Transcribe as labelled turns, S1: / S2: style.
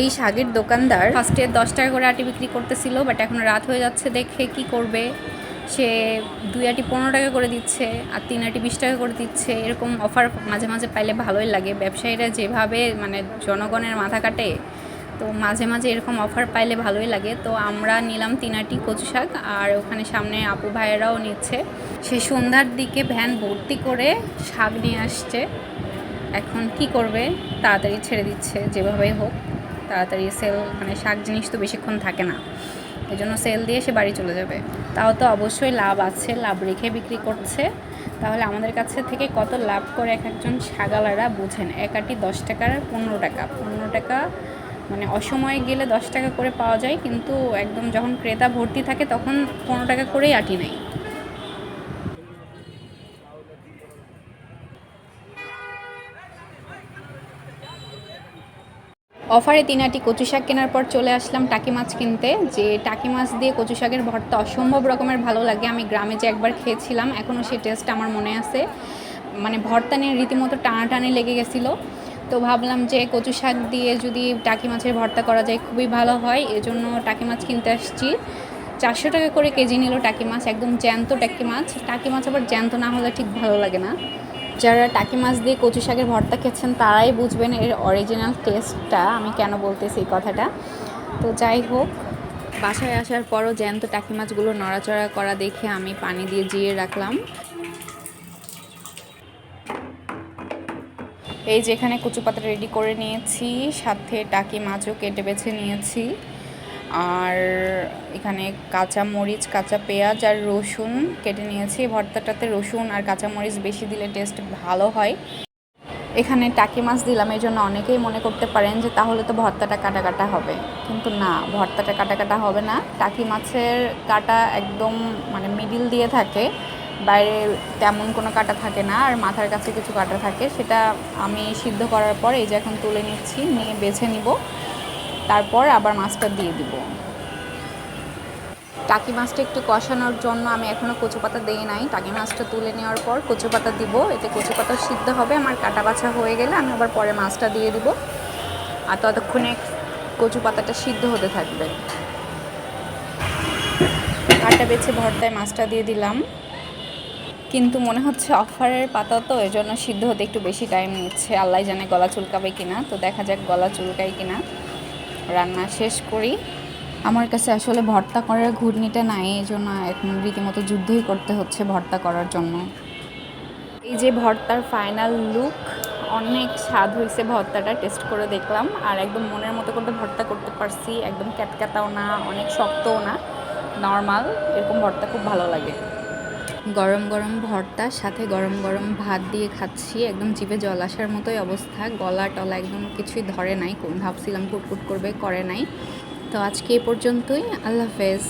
S1: এই শাকের দোকানদার ফার্স্টে দশ টাকা করে আটি বিক্রি করতেছিল বাট এখন রাত হয়ে যাচ্ছে, দেখে কি করবে? সে দুই আটি পনেরো টাকা করে দিচ্ছে, আর তিন আটি বিশ টাকা করে দিচ্ছে। এরকম অফার মাঝে মাঝে পাইলে ভালোই লাগে। ব্যবসায়ীরা যেভাবে মানে জনগণের মাথা কাটে, তো মাঝে মাঝে এরকম অফার পাইলে ভালোই লাগে। তো আমরা নিলাম তিন আটি কচু শাক, আর ওখানে সামনে আপু ভাইয়েরাও নিচ্ছে। সে সন্ধ্যার দিকে ভ্যান ভর্তি করে শাক নিয়ে আসছে। এখন কি করবে? তাড়াতাড়ি ছেড়ে দিচ্ছে, যেভাবেই হোক। তাড়াতাড়ি সেল মানে শাক জিনিস তো বেশিক্ষণ থাকে না। এই জন্য সেল দিয়ে সে বাড়ি চলে যাবে। তাও তো অবশ্যই লাভ আছে, লাভ রেখে বিক্রি করছে। তাহলে আমাদের কাছে থেকে কত লাভ করে এক একজন শাগালারা বুঝেন? এক আটি দশ টাকার পনেরো টাকা। পনেরো টাকা মানে অসময়ে গেলে দশ টাকা করে পাওয়া যায়, কিন্তু একদম যখন ক্রেতা ভর্তি থাকে তখন পনেরো টাকা করেই আটি নেয়। অফারে তিন আটি কচু শাক কেনার পর চলে আসলাম টাকি মাছ কিনতে। যে টাকি মাছ দিয়ে কচু শাকের ভর্তা অসম্ভব রকমের ভালো লাগে। আমি গ্রামে যে একবার খেয়েছিলাম এখনও সেই টেস্ট আমার মনে আছে। মানে ভর্তা নিয়ে রীতিমতো টানাটানি লেগে গেছিল। তো ভাবলাম যে কচু শাক দিয়ে যদি টাকি মাছের ভর্তা করা যায় খুবই ভালো হয়। এজন্য টাকি মাছ কিনতে আসছি। চারশো টাকা করে কেজি নিল টাকি মাছ, একদম জ্যান্ত টাকি মাছ। টাকি মাছ আবার জ্যান্ত না হলে ঠিক ভালো লাগে না। যারা টাকি মাছ দিয়ে কচু শাকের ভর্তা খেয়েছেন তারাই বুঝবেন এর অরিজিনাল টেস্টটা আমি কেন বলতেছি এই কথাটা? তো যাই হোক, বাসায় আসার পরও জ্যান্ত টাকি মাছগুলো নড়াচড়া করা দেখে আমি পানি দিয়ে জিয়ে রাখলাম। এই যেখানে কচু পাতা রেডি করে নিয়েছি, সাথে টাকি মাছও কেটে বেছে নিয়েছি। আর এখানে কাঁচা মরিচ, কাঁচা পেঁয়াজ আর রসুন কেটে নিয়েছি। ভর্তাটাতে রসুন আর কাঁচা মরিচ বেশি দিলে টেস্ট ভালো হয়। এখানে টাকি মাছ দিলাম, এই জন্য অনেকেই মনে করতে পারেন যে তাহলে তো ভর্তাটা কাটা কাটা হবে। কিন্তু না, ভর্তাটা কাটা কাটা হবে না। টাকি মাছের কাটা একদম মানে মিডিল দিয়ে থাকে, বাইরে তেমন কোনো কাটা থাকে না, আর মাথার কাছে কিছু কাটা থাকে। সেটা আমি সিদ্ধ করার পর এই যে এখন তুলে নিচ্ছি, নিয়ে বেছে নিব। তারপর আবার মাছটা দিয়ে দিব। টাকি মাছটা একটু কষানোর জন্য আমি এখনও কচু পাতা দিই নাই। টাকি মাছটা তুলে নেওয়ার পর কচু পাতা দিব। এতে কচু পাতা সিদ্ধ হবে। আমার কাটা বাছা হয়ে গেলে আমি আবার পরে মাছটা দিয়ে দিব। আর ততক্ষণে কচু পাতাটা সিদ্ধ হতে থাকবে। কাটা বেছে ভর্তায় মাছটা দিয়ে দিলাম। কিন্তু মনে হচ্ছে অফারের পাতা তো এর জন্য সিদ্ধ হতে একটু বেশি টাইম নিচ্ছে। আল্লাহ জানে গলা চুলকাবে কিনা। তো দেখা যাক গলা চুলকায় কিনা। রান্না শেষ করি। আমার কাছে আসলে ভর্তা করার ঘূর্ণিটা নাই, এই জন্য এখন রীতিমতো যুদ্ধই করতে হচ্ছে ভর্তা করার জন্য। এই যে ভর্তার ফাইনাল লুক অনেক স্বাদ হয়েছে ভর্তাটা টেস্ট করে দেখলাম। আর একদম মনের মতো করে ভর্তা করতে পারছি, একদম ক্যাতক্যাতাও না, অনেক শক্তও না নর্মাল এরকম ভর্তা খুব ভালো লাগে। গরম গরম ভর্তা, সাথে গরম গরম ভাত দিয়ে খাচ্ছি। একদম জিভে জল আসার মতোই অবস্থা। গলা টলা একদম কিছুই ধরে নাই। ভাবছিলাম কুটকুট করবে, করে নাই। তো আজকে এ পর্যন্তই। আল্লাহ হাফেজ।